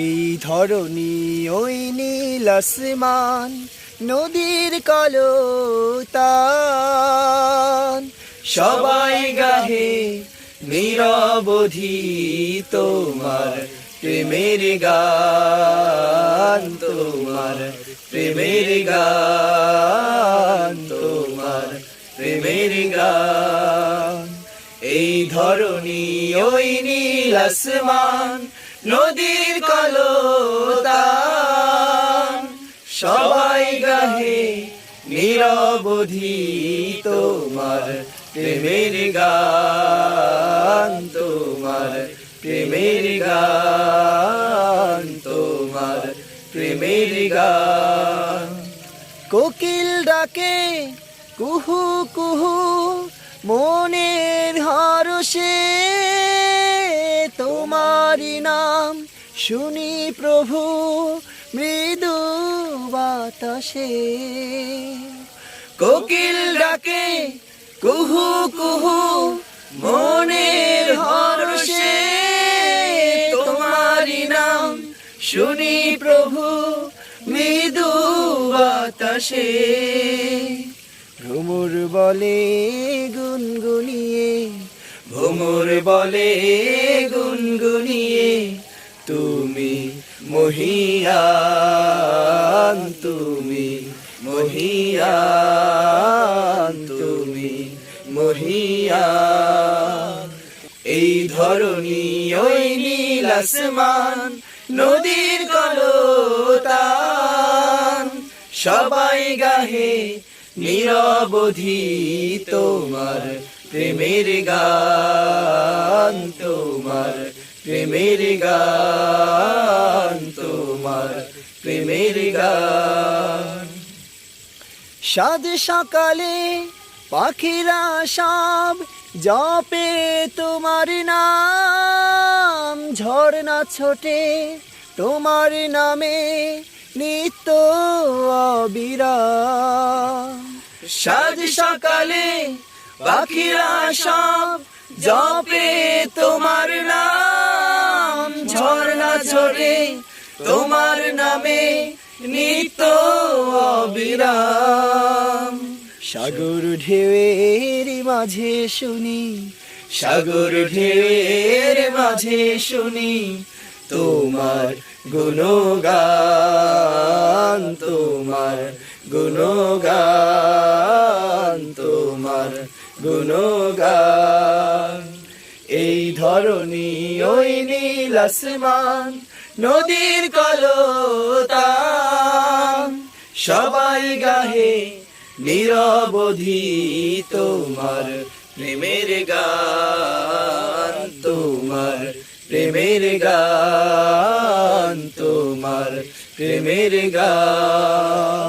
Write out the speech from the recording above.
এই ধরনী ওই নীল আসমান, নদীর কলতান। সবাই গাহে নিরবধি তোমার প্রেমের গান তোমার, প্রেমের গান তোমার, প্রেমের গান। এই ধরনী ওই নীল আসমান নদীর কলতান সবাই গাহে নিরবধি তোমার প্রেমের গান, তোমার প্রেমের গান, তোমার প্রেমের গান। কোকিল ডাকে, কুহু কুহু, মনের হরষে তোমারি নাম শুনি প্রভু, মৃদু বাতাসে। কোকিল ডাকে, কুহু কুহু, মনের হরষে। তোমারি নাম শুনি প্রভু, মৃদু বাতাসে। ভ্রমর বলে গুনগুনিয়ে ভ্রমর বলে, গুনগুনিয়ে, তুমি মহিয়ান তুমি মহিয়ান তুমি মহিয়ান। এই ধরনী ওই নীল আসমান, নদীর কলতান, সবাই গাহে নিরবধি তোমার প্রেমের গান তোমার, প্রেমের গান তোমার, প্রেমের গান। সাদ সকালে পাখিরা সব জপে তোমার নাম, ঝর্ণা ছোটে তোমার নামে নিত্য অবিরাম। সাদ সকালে পাখিরা সব জপে তোমার নাম। ঝর্ণা ছোটে তোমার নামে নিত্য অবিরাম। সাগর ঢেউয়ের মাঝে শুনি, সাগর ঢেউয়ের মাঝে শুনি তোমার গুণগান তোমার গুণগান। তোমার গুণগান। এই ধরনী ওই নীল আসমান, নদীর কলতান। সবাই গাহে নিরবধি তোমার প্রেমের গান, তোমার প্রেমের গান, তোমার প্রেমের গান।